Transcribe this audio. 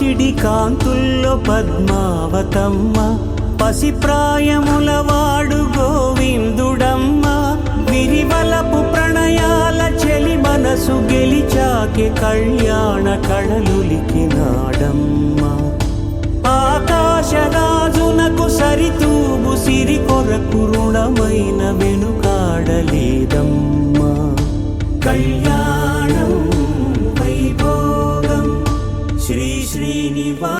పసిడి కాంతుల్లో పద్మావతమ్మ పసిప్రాయముల వాడు గోవిందుడమ్మ. విరివలపు ప్రణయాల చెలి మనసు గెలిచాకే కళ్యాణ కళలులికినాడమ్మ இனி